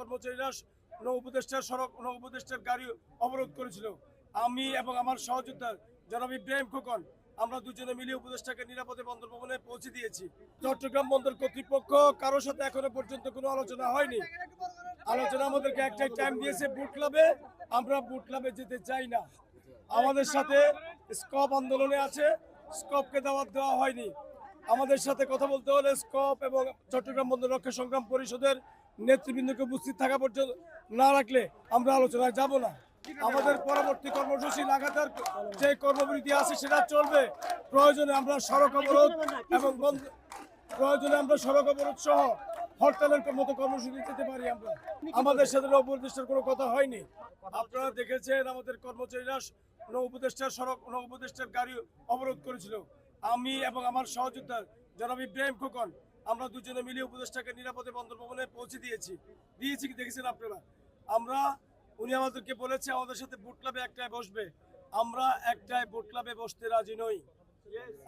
কর্মচারীরা নৌ উপদেষ্টার সড়ক নৌ উপদেষ্টার গাড়ি অবরোধ করেছিল। আমি এবং আমার সহযোদ্ধা জনাব ইব্রাহিম খোকন, আমরা দুজনে মিলে উপদেষ্টাকে নিরাপদে বন্দর ভবনে পৌঁছে দিয়েছি। চট্টগ্রাম বন্দর কর্তৃপক্ষ কারোর সাথে এখনও পর্যন্ত কোনো আলোচনা হয়নি। আলোচনা আমাদেরকে একটাই টাইম দিয়েছে বুট ক্লাবে আমরা বুট ক্লাবে যেতে চাই না। আমাদের সাথে স্কপ আন্দোলনে আছে স্কপকে দাওয়াত দেওয়া হয়নি। আমাদের সাথে কথা বলতে হলে স্কপ এবং চট্টগ্রাম বন্দর রক্ষা সংগ্রাম পরিষদের নেতৃবৃন্দকে উপস্থিত থাকা পর্যন্ত না রাখলে আমরা আলোচনায় যাব না। আমাদের পরবর্তী কর্মসূচি লাগাতার যে কর্মবিরতি আছে সেটা চলবে। প্রয়োজনে আমরা সড়ক অবরোধ এবং প্রয়োজনে আমরা সড়ক অবরোধ সহ হরতালের মতো কর্মসূচি যেতে পারি আমরা। আমাদের সাথে উপদেষ্টার কোনো কথা হয়নি। আপনারা দেখেছেন আমাদের কর্মচারীরা উপদেষ্টার সড়ক উপদেষ্টার গাড়ি অবরোধ করেছিল। আমি এবং আমার সহযোদ্ধা জনাব ইব্রাহিম খোকন, আমরা দুজনে মিলে উপদেষ্টাকে নিরাপদে বন্দর ভবনে পৌঁছে দিয়েছি। দিয়েছি কি দেখেছেন আপনারা? আমরা, উনি আমাদেরকে বলেছে, আমাদের সাথে বুট ক্লাবে একটাই বসবে। আমরা একটাই বুট ক্লাবে বসতে রাজি নই।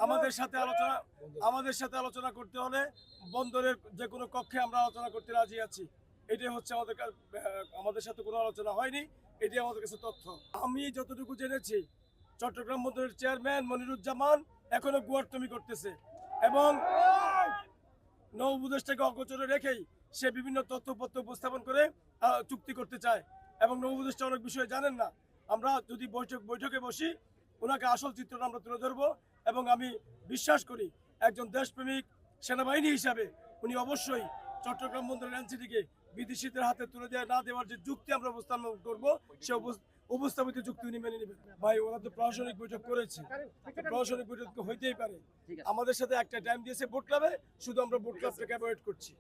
আমাদের সাথে আলোচনা, আমাদের সাথে আলোচনা করতে হলে বন্দরের যে কোনো কক্ষে আমরা আলোচনা করতে রাজি আছি। এটাই হচ্ছে আমাদের আমাদের সাথে কোনো আলোচনা হয়নি। এটি আমাদের কাছে তথ্য। আমি যতটুকু জেনেছি, চট্টগ্রাম বন্দরের চেয়ারম্যান মনিরুজ্জামান এখনও গুয়ারতমি করতেছে। এবং নৌ উপদেষ্টাকে অগোচরে রেখেই সে বিভিন্ন তথ্যপত্র উপস্থাপন করে চুক্তি করতে চায়। এবং নৌ উপদেষ্টা অনেক বিষয়ে জানেন না। আমরা যদি বৈঠক, বৈঠকে বসি, ওনাকে আসল চিত্রটা আমরা তুলে ধরবো এবং আমি বিশ্বাস করি একজন দেশপ্রেমিক সেনাবাহিনী হিসাবে উনি অবশ্যই চট্টগ্রাম বন্দরের এনসিটিকে বিদেশিদের হাতে তুলে দেওয়া না দেওয়ার যে যুক্তি আমরা উপস্থাপন করব, সে উপস্থাপিত যুক্তি উনি মেনে নেবেন। ভাই ওরা তো প্রশাসনিক বৈঠক করেছে। প্রশাসনিক বৈঠক তো হইতেই পারে। আমাদের সাথে একটা টাইম দিয়েছে বোট ক্লাবে শুধু আমরা বোট ক্লাবটাকে অ্যাভয়েড করছি।